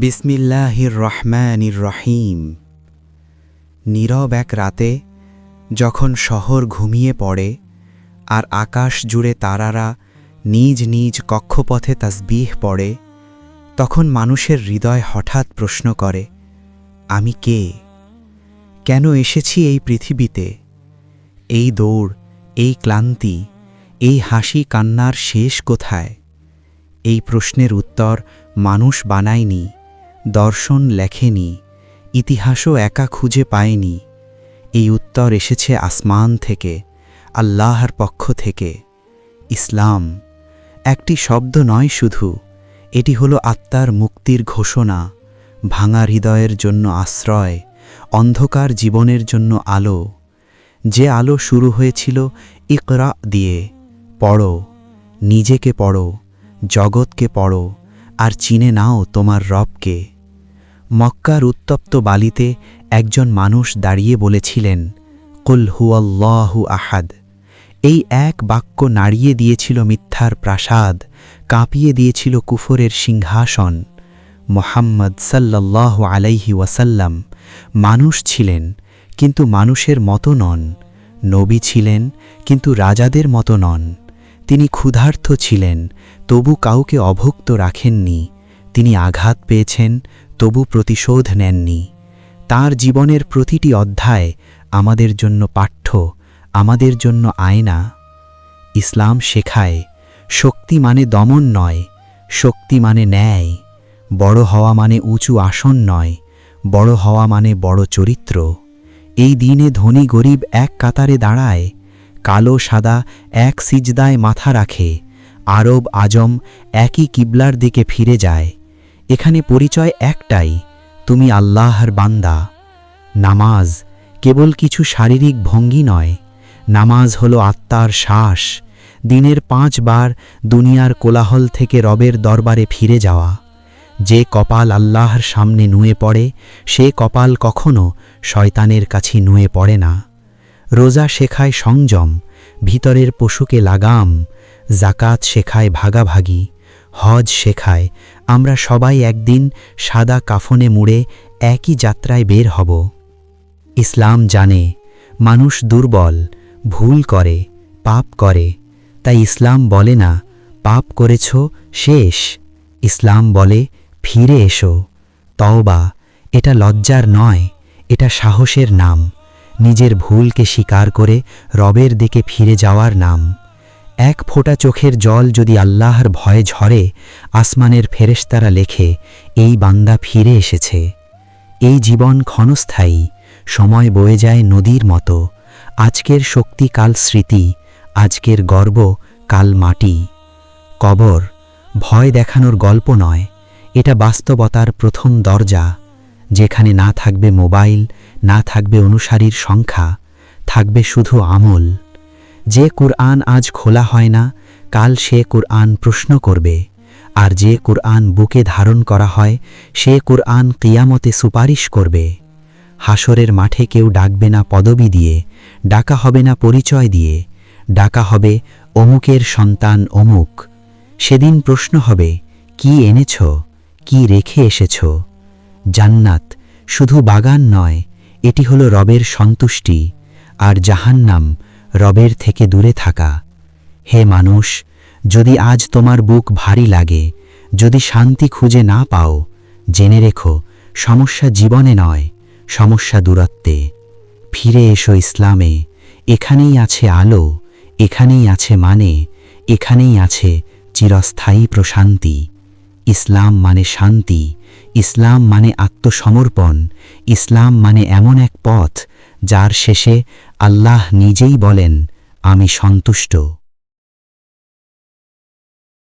বিসমিল্লাহির রহমানির রহিম। নীরব এক রাতে যখন শহর ঘুমিয়ে পড়ে আর আকাশ জুড়ে তারারা নিজ নিজ কক্ষপথে তাসবিহ পড়ে, তখন মানুষের হৃদয় হঠাৎ প্রশ্ন করে, আমি কে? কেন এসেছি এই পৃথিবীতে? এই দৌড়, এই ক্লান্তি, এই হাসি কান্নার শেষ কোথায়? এই প্রশ্নের উত্তর মানুষ বানায়নি। দর্শন লেখেনি, ইতিহাসও একা খুঁজে পায়নি। এই উত্তর এসেছে আসমান থেকে, আল্লাহর পক্ষ থেকে। ইসলাম, একটি শব্দ নয় শুধু, এটি হলো আত্মার মুক্তির ঘোষণা, ভাঙা হৃদয়ের জন্য আশ্রয়, অন্ধকার জীবনের জন্য আলো। যে আলো শুরু হয়েছিল ইকরা দিয়ে, পড়ো, নিজেকে পড়ো, জগৎকে পড়ো, আর চিনে নাও তোমার রবকে। মক্কার উত্তপ্ত বালিতে একজন মানুষ দাঁড়িয়ে বলেছিলেন, কুল হুয়াল্লাহু আহাদ। এই এক বাক্য নাড়িয়ে দিয়েছিল মিথ্যার প্রাসাদ, কাঁপিয়ে দিয়েছিল কুফরের সিংহাসন। মোহাম্মদ সাল্লাল্লাহ আলাইহি ওয়াসাল্লাম মানুষ ছিলেন, কিন্তু মানুষের মতো নন। নবী ছিলেন, কিন্তু রাজাদের মতো নন। তিনি ক্ষুধার্থ ছিলেন, তবু কাউকে অভুক্ত রাখেননি। তিনি আঘাত পেয়েছেন তবু প্রতিশোধ নেননি। তার জীবনের প্রতিটি অধ্যায় আমাদের জন্য পাঠ্য, আমাদের জন্য আয়না। ইসলাম শেখায়, শক্তি মানে দমন নয়, শক্তি মানে ন্যায়। বড় হওয়া মানে উঁচু আসন নয়, বড় হওয়া মানে বড় চরিত্র। এই দিনে ধনী গরিব এক কাতারে দাঁড়ায়, কালো সাদা এক সিজদায় মাথা রাখে, আরব আজম একই কিবলার দিকে ফিরে যায়। এখানে পরিচয় একটাই, তুমি আল্লাহর বান্দা। নামাজ কেবল কিছু শারীরিক ভঙ্গি নয়, নামাজ হলো আত্মার শ্বাস, দিনের পাঁচবার দুনিয়ার কোলাহল থেকে রবের দরবারে ফিরে যাওয়া। যে কপাল আল্লাহর সামনে নুয়ে পড়ে, সে কপাল কখনো শয়তানের কাছে নুয়ে পড়ে না। রোজা শেখায় সংযম, ভিতরের পশুকে লাগাম, জাকাত শেখায় ভাগাভাগি। হজ শেখায়, আমরা সবাই একদিন সাদা কাফনে মুড়ে একই যাত্রায় বের হব। ইসলাম জানে, মানুষ দুর্বল, ভুল করে, পাপ করে। তাই ইসলাম বলে না, পাপ করেছ, শেষ। ইসলাম বলে, ফিরে এসো। তওবা, এটা লজ্জার নয়, এটা সাহসের নাম। নিজের ভুলকে স্বীকার করে রবের দিকে ফিরে যাওয়ার নাম। এক ফোঁটা চোখের জল যদি আল্লাহর ভয়ে ঝরে, আসমানের ফেরেশতারা লেখে, এই বান্দা ফিরে এসেছে। এই জীবন ক্ষণস্থায়ী, সময় বয়ে যায় নদীর মতো। আজকের শক্তি কাল স্মৃতি, আজকের গর্ব কাল মাটি। কবর, ভয় দেখানোর গল্প নয়, এটা বাস্তবতার প্রথম দরজা। যেখানে না থাকবে মোবাইল, না থাকবে অনুসারীর সংখ্যা, থাকবে শুধু আমল। যে কুরআন আজ খোলা হয় না, কাল সে কুরআন প্রশ্ন করবে। আর যে কুরআন বুকে ধারণ করা হয়, সে কুরআন কিয়ামতে সুপারিশ করবে। হাসরের মাঠে কেউ ডাকবে না পদবি দিয়ে, ডাকা হবে না পরিচয় দিয়ে। ডাকা হবে, অমুকের সন্তান অমুক। সেদিন প্রশ্ন হবে, কি এনেছ? কি রেখে এসেছ? জান্নাত শুধু বাগান নয়, এটি হলো রবের সন্তুষ্টি। আর জাহান্নাম রবের থেকে দূরে থাকা। হে মানুষ, যদি আজ তোমার বুক ভারী লাগে, যদি শান্তি খুঁজে না পাও, জেনে রেখো, সমস্যা জীবনে নয়, সমস্যা দূরত্বে। ফিরে এসো ইসলামে, এখানেই আছে আলো, এখানেই আছে মানে এখানেই আছে চিরস্থায়ী প্রশান্তি। ইসলাম মানে শান্তি, ইসলাম মানে আত্মসমর্পণ, ইসলাম মানে এমন এক পথ, যার শেষে আল্লাহ নিজেই বলেন আমি সন্তুষ্ট।